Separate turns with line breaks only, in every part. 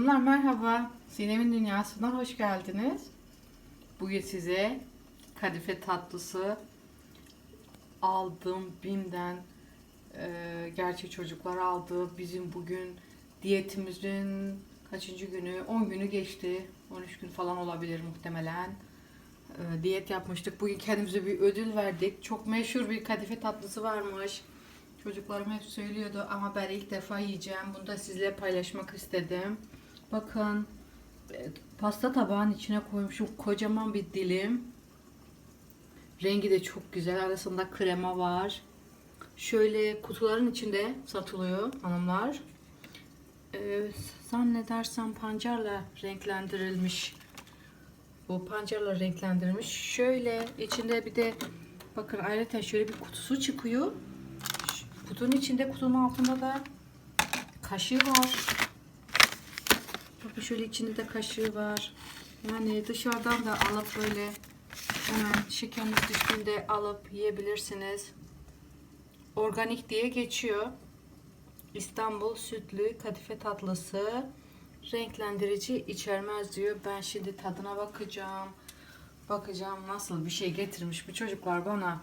Hanımlar merhaba. Sinem'in dünyasına hoş geldiniz. Bugün size kadife tatlısı aldım Bim'den. Ee, gerçek çocuklar aldı. Bizim bugün diyetimizin kaçıncı günü? 10 günü geçti. 13 gün falan olabilir muhtemelen. Ee, diyet yapmıştık. Bugün kendimize bir ödül verdik. Çok meşhur bir kadife tatlısı varmış. Çocuklarım hep söylüyordu ama ben ilk defa yiyeceğim. Bunu da sizle paylaşmak istedim. Bakın e, pasta tabağın içine koymuşum kocaman bir dilim. Rengi de çok güzel. Arasında krema var. Şöyle kutuların içinde satılıyor hanımlar. Ee, zannedersem pancarla renklendirilmiş. Bu pancarla renklendirilmiş. Şöyle içinde bir de bakın ayrıca şöyle bir kutusu çıkıyor. Kutunun içinde kutunun altında da kaşığı var. Bakın şöyle içinde de kaşığı var. Yani dışarıdan da alıp böyle hemen şekeriniz düştüğünde alıp yiyebilirsiniz. Organik diye geçiyor. İstanbul sütlü kadife tatlısı renklendirici içermez diyor. Ben şimdi tadına bakacağım. Bakacağım nasıl bir şey getirmiş bu çocuklar bana.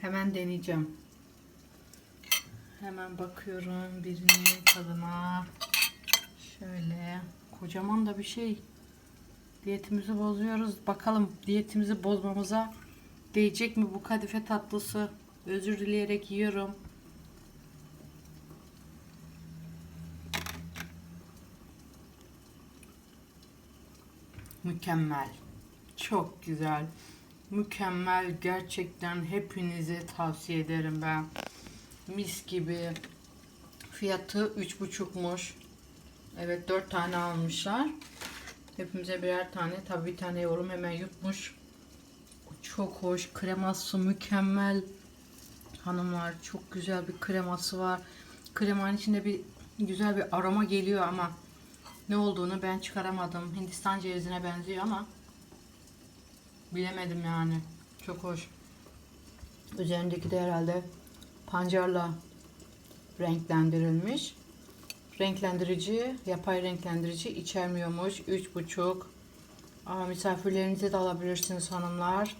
Hemen deneyeceğim. Hemen bakıyorum birinin tadına. Şöyle kocaman da bir şey. Diyetimizi bozuyoruz. Bakalım diyetimizi bozmamıza değecek mi bu kadife tatlısı? Özür dileyerek yiyorum. Mükemmel. Çok güzel. Mükemmel. Gerçekten hepinize tavsiye ederim ben. Mis gibi. Fiyatı 3,5'muş. Evet 4 tane almışlar. Hepimize birer tane. Tabii bir tane yorum hemen yutmuş. Çok hoş. Kreması mükemmel. Hanımlar çok güzel bir kreması var. Kremanın içinde bir güzel bir aroma geliyor ama ne olduğunu ben çıkaramadım. Hindistan cevizine benziyor ama bilemedim yani. Çok hoş. Üzerindeki de herhalde pancarla renklendirilmiş. Renklendirici, yapay renklendirici içermiyormuş. 3,5. Ama misafirlerinize de alabilirsiniz hanımlar.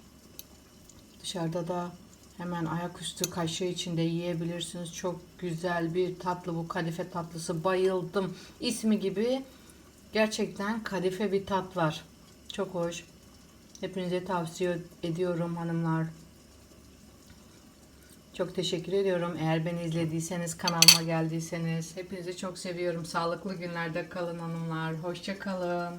Dışarıda da hemen ayaküstü kaşığı içinde yiyebilirsiniz. Çok güzel bir tatlı bu kadife tatlısı. Bayıldım. İsmi gibi gerçekten kadife bir tat var. Çok hoş. Hepinize tavsiye ediyorum hanımlar. Çok teşekkür ediyorum. Eğer beni izlediyseniz, kanalıma geldiyseniz hepinizi çok seviyorum. Sağlıklı günlerde kalın hanımlar. Hoşça kalın.